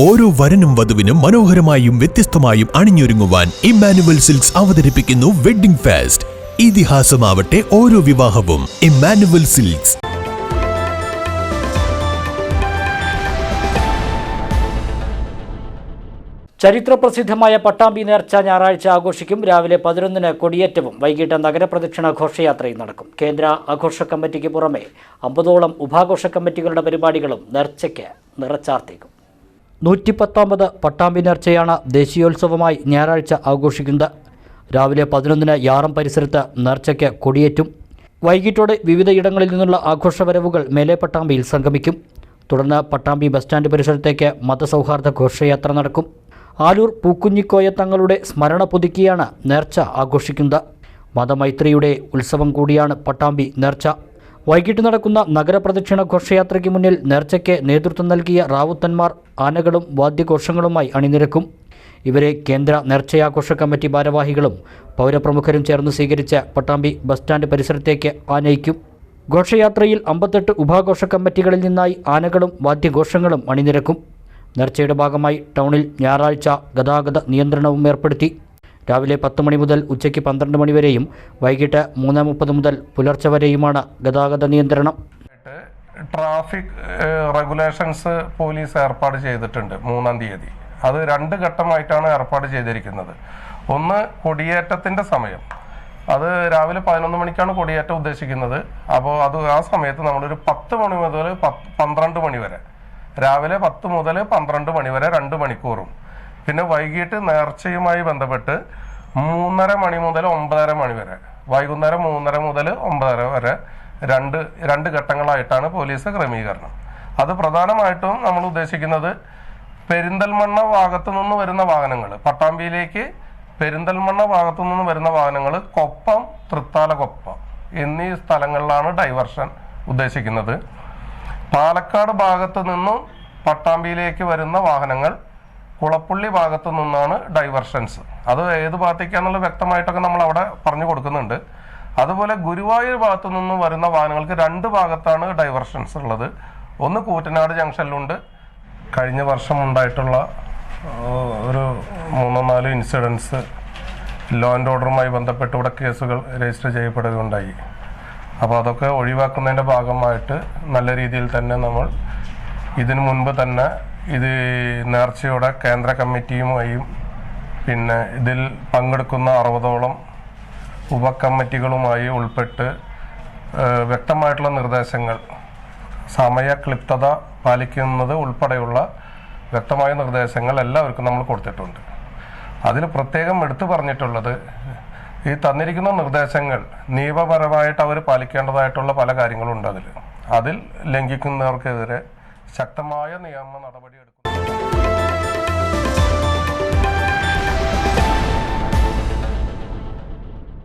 ഓരോ വരനും വധുവിനും മനോഹരമായും വ്യത്യസ്തമായും അണിഞ്ഞൊരുങ്ങുവാൻ ഇമ്മാനുവൽ സിൽക്സ് അവതരിപ്പിക്കുന്നു വെഡ്ഡിംഗ് ഫാസ്റ്റ്. ഇതിഹാസമാവട്ടെ ഓരോ വിവാഹവും. Emmanuel silks. ചരിത്രപ്രസിദ്ധമായ പട്ടാമ്പി നേർച്ച ഞായറാഴ്ച ആഘോഷിക്കും. രാവിലെ പതിനൊന്നിന് കൊടിയേറ്റവും വൈകിട്ട് നഗരപ്രദക്ഷിണ ഘോഷയാത്രയും നടക്കും. കേന്ദ്ര ആഘോഷ കമ്മിറ്റിക്ക് പുറമെ അമ്പതോളം ഉപാഘോഷ കമ്മിറ്റികളുടെ പരിപാടികളും നേർച്ചയ്ക്ക് നിറച്ചാർത്തേക്കും. നൂറ്റിപ്പത്താമ്പത് പട്ടാമ്പി നേർച്ചയാണ് ദേശീയോത്സവമായി ഞായറാഴ്ച ആഘോഷിക്കുന്നത്. രാവിലെ പതിനൊന്നിന് യാറം പരിസരത്ത് നേർച്ചയ്ക്ക് കൊടിയേറ്റും. വൈകിട്ടോടെ വിവിധ ഇടങ്ങളിൽ നിന്നുള്ള ആഘോഷവരവുകൾ മേലെ പട്ടാമ്പിയിൽ സംഗമിക്കും. തുടർന്ന് പട്ടാമ്പി ബസ് സ്റ്റാൻഡ് പരിസരത്തേക്ക് മതസൗഹാർദ്ദ ഘോഷയാത്ര നടക്കും. ആലൂർ പൂക്കുഞ്ഞിക്കോയ തങ്ങളുടെ സ്മരണ പുതുക്കിയാണ് നേർച്ച ആഘോഷിക്കുന്നത്. മതമൈത്രിയുടെ ഉത്സവം കൂടിയാണ് പട്ടാമ്പി നേർച്ച. വൈകിട്ട് നടക്കുന്ന നഗരപ്രദക്ഷിണ ഘോഷയാത്രയ്ക്ക് മുന്നിൽ നേർച്ചയ്ക്ക് നേതൃത്വം നൽകിയ റാവുത്തന്മാർ ആനകളും വാദ്യഘോഷങ്ങളുമായി അണിനിരക്കും. ഇവരെ കേന്ദ്ര നേർച്ചയാഘോഷ കമ്മിറ്റി ഭാരവാഹികളും പൗരപ്രമുഖരും ചേർന്ന് സ്വീകരിച്ച പട്ടാമ്പി ബസ് സ്റ്റാൻഡ് പരിസരത്തേക്ക് ആനയിക്കും. ഘോഷയാത്രയിൽ അമ്പത്തെട്ട് ഉപാഘോഷ കമ്മിറ്റികളിൽ നിന്നായി ആനകളും വാദ്യഘോഷങ്ങളും അണിനിരക്കും. നേർച്ചയുടെ ഭാഗമായി ടൗണിൽ ഞായറാഴ്ച ഗതാഗത നിയന്ത്രണവും ഏർപ്പെടുത്തി. രാവിലെ പത്ത് മണി മുതൽ ഉച്ചയ്ക്ക് പന്ത്രണ്ട് മണി വരെയും വൈകിട്ട് മൂന്ന് മുപ്പത് മുതൽ പുലർച്ചെ വരെയുമാണ് ഗതാഗത നിയന്ത്രണം. ട്രാഫിക് റെഗുലേഷൻസ് പോലീസ് ഏർപ്പാട് ചെയ്തിട്ടുണ്ട് മൂന്നാം തീയതി. അത് രണ്ട് ഘട്ടമായിട്ടാണ് ഏർപ്പാട് ചെയ്തിരിക്കുന്നത്. ഒന്ന് കൊടിയേറ്റത്തിന്റെ സമയം. അത് രാവിലെ പതിനൊന്ന് മണിക്കാണ് കൊടിയേറ്റം ഉദ്ദേശിക്കുന്നത്. അപ്പോൾ അത് ആ സമയത്ത് നമ്മളൊരു പത്ത് മണി മുതൽ പന്ത്രണ്ട് മണി വരെ. രാവിലെ പത്ത് മുതൽ പന്ത്രണ്ട് മണി വരെ രണ്ട് മണിക്കൂറും. പിന്നെ വൈകിട്ട് നേർച്ചയുമായി ബന്ധപ്പെട്ട് മൂന്നര മണി മുതൽ ഒമ്പതര മണി വരെ. വൈകുന്നേരം മൂന്നര മുതൽ ഒമ്പതര വരെ രണ്ട് രണ്ട് ഘട്ടങ്ങളായിട്ടാണ് പോലീസ് ക്രമീകരണം. അത് പ്രധാനമായിട്ടും നമ്മൾ ഉദ്ദേശിക്കുന്നത് പെരിന്തൽമണ്ണ ഭാഗത്തു നിന്ന് വരുന്ന വാഹനങ്ങൾ. പട്ടാമ്പിയിലേക്ക് പെരിന്തൽമണ്ണ ഭാഗത്തു നിന്ന് വരുന്ന വാഹനങ്ങൾ കൊപ്പം തൃത്താല കൊപ്പം എന്നീ സ്ഥലങ്ങളിലാണ് ഡൈവർഷൻ ഉദ്ദേശിക്കുന്നത്. പാലക്കാട് ഭാഗത്തു നിന്നും പട്ടാമ്പിയിലേക്ക് വരുന്ന വാഹനങ്ങൾ കുളപ്പള്ളി ഭാഗത്തു നിന്നാണ് ഡൈവർഷൻസ് അത് ഏത് ഭാഗത്തേക്കാന്നുള്ള വ്യക്തമായിട്ടൊക്കെ നമ്മൾ അവിടെ പറഞ്ഞു കൊടുക്കുന്നുണ്ട്. അതുപോലെ ഗുരുവായൂർ ഭാഗത്തു നിന്ന് വരുന്ന വാഹനങ്ങൾക്ക് രണ്ട് ഭാഗത്താണ് ഡൈവർഷൻസ് ഉള്ളത്. ഒന്ന് കൂറ്റനാട് ജംഗ്ഷനിലുണ്ട്. കഴിഞ്ഞ വർഷം ഉണ്ടായിട്ടുള്ള ഒരു മൂന്നോ നാലോ ഇൻസിഡൻസ് ലോ ആൻഡ് ഓർഡറുമായി ബന്ധപ്പെട്ട് ഇവിടെ കേസുകൾ രജിസ്റ്റർ ചെയ്യപ്പെടുകയുണ്ടായി. അപ്പോൾ അതൊക്കെ ഒഴിവാക്കുന്നതിന്റെ ഭാഗമായിട്ട് നല്ല രീതിയിൽ തന്നെ നമ്മൾ ഇതിനു മുൻപ് തന്നെ ഇത് നേർച്ചയുടെ കേന്ദ്ര കമ്മിറ്റിയുമായും പിന്നെ ഇതിൽ പങ്കെടുക്കുന്ന അറുപതോളം ഉപകമ്മിറ്റികളുമായി ഉൾപ്പെട്ട് വ്യക്തമായിട്ടുള്ള നിർദ്ദേശങ്ങൾ സമയ ക്ലിപ്തത പാലിക്കുന്നത് ഉൾപ്പെടെയുള്ള വ്യക്തമായ നിർദ്ദേശങ്ങൾ എല്ലാവർക്കും നമ്മൾ കൊടുത്തിട്ടുണ്ട്. അതിൽ പ്രത്യേകം എടുത്തു പറഞ്ഞിട്ടുള്ളത് ഈ തന്നിരിക്കുന്ന നിർദ്ദേശങ്ങൾ നിയമപരമായിട്ട് അവർ പാലിക്കേണ്ടതായിട്ടുള്ള പല കാര്യങ്ങളും ഉണ്ട് അതിൽ. അതിൽ ലംഘിക്കുന്നവർക്കെതിരെ ശക്തമായ നിയമ നടപടി എടുക്കും